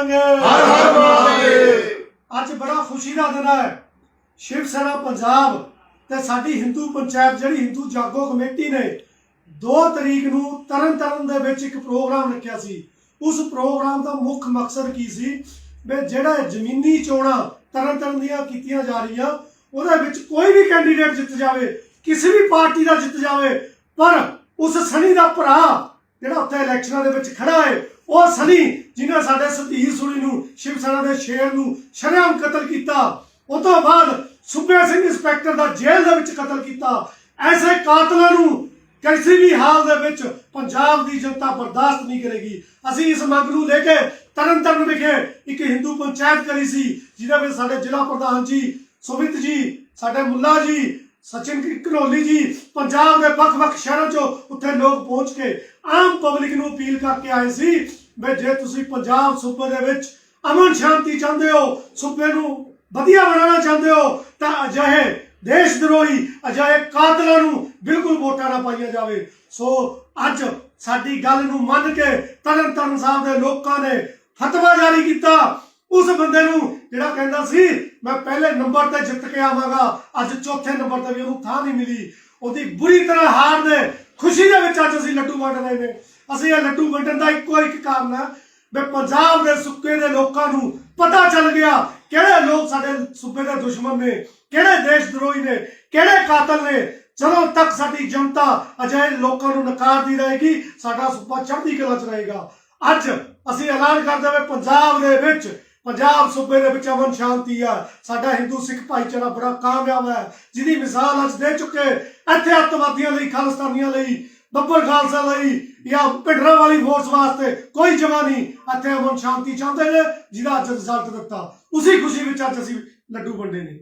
ਤਿਰੰਗੇ ਹਰ ਹਰ ਮਹਾਦੇਵ। ਅੱਜ ਬੜਾ ਖੁਸ਼ੀ ਦਾ ਦਿਨ ਹੈ। ਸ਼ਿਵ ਸੈਨਾ ਪੰਜਾਬ ਤੇ ਸਾਡੀ ਹਿੰਦੂ ਪੰਚਾਇਤ ਜਿਹੜੀ ਹਿੰਦੂ ਜਾਗੋ ਕਮੇਟੀ ਨੇ 2 ਤਰੀਕ ਨੂੰ ਤਰਨ ਤਾਰਨ ਦੇ ਵਿੱਚ ਇੱਕ ਪ੍ਰੋਗਰਾਮ ਰੱਖਿਆ ਸੀ। ਉਸ ਪ੍ਰੋਗਰਾਮ ਦਾ ਮੁੱਖ ਮਕਸਦ ਕੀ ਸੀ? ਵੀ ਜਿਹੜਾ ਜ਼ਮੀਨੀ ਚੋਣਾਂ ਤਰਨ ਤਾਰਨ ਦੀਆਂ ਕੀਤੀਆਂ ਜਾ ਰਹੀਆਂ ਉਹਦੇ ਵਿੱਚ ਕੋਈ ਵੀ ਕੈਂਡੀਡੇਟ ਜਿੱਤ ਜਾਵੇ ਕਿਸੇ ਵੀ ਪਾਰਟੀ ਦਾ ਜਿੱਤ ਜਾਵੇ ਪਰ ਉਸ ਸਣੀ ਦਾ ਭਰਾ ਜਿਹੜਾ ਉੱਥੇ ਇਲੈਕਸ਼ਨਾਂ ਦੇ ਵਿੱਚ ਖੜਾ ਹੈ, ਉਹ ਸਨੀ ਜਿਹਨੇ ਸਾਡੇ ਸਤੀਰ ਸੁਣੀ ਨੂੰ, ਸ਼ਿਵ ਸੈਨਾ ਦੇ ਸ਼ੇਰ ਨੂੰ ਸ਼ਰੇਆਮ ਕਤਲ ਕੀਤਾ ਉਸ ਤੋਂ ਬਾਅਦ ਸੁਬੇ ਸਿੰਘ ਇੰਸਪੈਕਟਰ ਦਾ ਜੇਲ੍ਹ ਦੇ ਵਿੱਚ ਕਤਲ ਕੀਤਾ। ਐਸੇ ਕਾਤਲਾਂ ਨੂੰ ਕਿਸੇ ਵੀ ਹਾਲ ਦੇ ਵਿੱਚ ਪੰਜਾਬ ਦੀ ਜਨਤਾ ਬਰਦਾਸ਼ਤ ਨਹੀਂ ਕਰੇਗੀ। ਅਸੀਂ ਇਸ ਮੰਗ ਨੂੰ ਲੈ ਕੇ ਤਰਨ ਤਾਰਨ ਵਿਖੇ ਇੱਕ ਹਿੰਦੂ ਪੰਚਾਇਤ ਕਰੀ ਸੀ, ਜਿਹਦੇ ਵਿੱਚ ਸਾਡੇ ਜ਼ਿਲ੍ਹਾ ਪ੍ਰਧਾਨ ਜੀ, ਸੁਮਿਤ ਜੀ, ਸਾਡੇ ਮੁੱਲਾ ਜੀ, ਸਚਿਨ ਘਨੌਲੀ ਜੀ, ਪੰਜਾਬ ਦੇ ਵੱਖ-ਵੱਖ ਸ਼ਹਿਰਾਂ 'ਚੋਂ ਉੱਥੇ ਲੋਕ ਪਹੁੰਚ ਕੇ ਆਮ ਪਬਲਿਕ ਨੂੰ ਅਪੀਲ ਕਰਕੇ ਆਏ ਸੀ ਵੀ ਜੇ ਤੁਸੀਂ ਪੰਜਾਬ ਸੂਬੇ ਦੇ ਵਿੱਚ ਅਮਨ ਸ਼ਾਂਤੀ ਚਾਹੁੰਦੇ ਹੋ, ਸੂਬੇ ਨੂੰ ਵਧੀਆ ਬਣਾਉਣਾ ਚਾਹੁੰਦੇ ਹੋ, ਤਾਂ ਅਜਿਹੇ ਦੇਸ਼ ਦਰੋਹੀ, ਅਜਿਹੇ ਕਾਤਲਾਂ ਨੂੰ ਬਿਲਕੁਲ ਵੋਟਾਂ ਨਾ ਪਾਈਆਂ ਜਾਵੇ। ਸੋ ਅੱਜ ਸਾਡੀ ਗੱਲ ਨੂੰ ਮੰਨ ਕੇ ਤਰਨ ਤਾਰਨ ਸਾਹਿਬ ਦੇ ਲੋਕਾਂ ਨੇ ਫਤਵਾ ਜਾਰੀ ਕੀਤਾ। ਉਸ ਬੰਦੇ ਨੂੰ ਜਿਹੜਾ ਕਹਿੰਦਾ ਸੀ, ਮੈਂ ਪਹਿਲੇ ਨੰਬਰ ਤੇ ਜਿੱਤ ਕੇ ਆਵਾਂਗਾ, ਅੱਜ ਚੌਥੇ ਨੰਬਰ ਤੇ ਵੀ ਉਹਨੂੰ ਥਾਂ ਨਹੀਂ ਮਿਲੀ। ਉਹਦੀ ਬੁਰੀ ਤਰ੍ਹਾਂ ਹਾਰ ਦੇ ਖੁਸ਼ੀ ਦੇ ਵਿੱਚ ਅੱਜ ਅਸੀਂ ਲੱਡੂ ਵੰਡ ਰਹੇ ਨੇ। ਅਸੀਂ ਇਹ ਲੱਡੂ ਵੰਡਣ ਦਾ ਇੱਕੋ ਇੱਕ ਕਾਰਨ ਹੈ ਵੀ ਪੰਜਾਬ ਦੇ ਸੁੱਕੇ ਦੇ ਲੋਕਾਂ ਨੂੰ ਪਤਾ ਚੱਲ ਗਿਆ ਕਿਹੜੇ ਲੋਕ ਸਾਡੇ ਸੂਬੇ ਦੇ ਦੁਸ਼ਮਣ ਨੇ, ਕਿਹੜੇ ਦੇਸ਼ ਦਰੋਹੀ ਨੇ, ਕਿਹੜੇ ਕਾਤਲ ਨੇ। ਜਦੋਂ ਤੱਕ ਸਾਡੀ ਜਨਤਾ ਅਜਿਹੇ ਲੋਕਾਂ ਨੂੰ ਨਕਾਰਦੀ ਰਹੇਗੀ, ਸਾਡਾ ਸੂਬਾ ਚੜ੍ਹਦੀ ਕਲਾ 'ਚ ਰਹੇਗਾ। ਅੱਜ ਅਸੀਂ ਐਲਾਨ ਕਰਦੇ ਹਾਂ ਵੀ ਪੰਜਾਬ ਦੇ ਵਿੱਚ ਪੰਜਾਬ ਸੂਬੇ ਦੇ ਵਿੱਚ ਅਮਨ ਸ਼ਾਂਤੀ ਆ। ਸਾਡਾ ਹਿੰਦੂ ਸਿੱਖ ਭਾਈਚਾਰਾ ਬੜਾ ਕਾਮਯਾਬ ਹੈ ਜਿਹਦੀ ਮਿਸਾਲ ਅੱਜ ਦੇ ਚੁੱਕੇ ਇੱਥੇ ਅੱਤਵਾਦੀਆਂ ਲਈ, ਖਾਲਿਸਤਾਨੀਆਂ ਲਈ, ਬੱਬਰ ਖਾਲਸਾ ਲਈ ਜਾਂ ਪਿੰਡਰਾਂ ਵਾਲੀ ਫੋਰਸ ਵਾਸਤੇ ਕੋਈ ਜਗ੍ਹਾ ਨਹੀਂ, ਇੱਥੇ ਅਮਨ ਸ਼ਾਂਤੀ ਚਾਹੁੰਦੇ ਨੇ, ਜਿਹਦਾ ਅੱਜ ਰਿਜ਼ਲਟ ਦਿੱਤਾ। ਉਸੇ ਖੁਸ਼ੀ ਵਿੱਚ ਅੱਜ ਅਸੀਂ ਲੱਡੂ ਵੰਡੇ ਨੇ।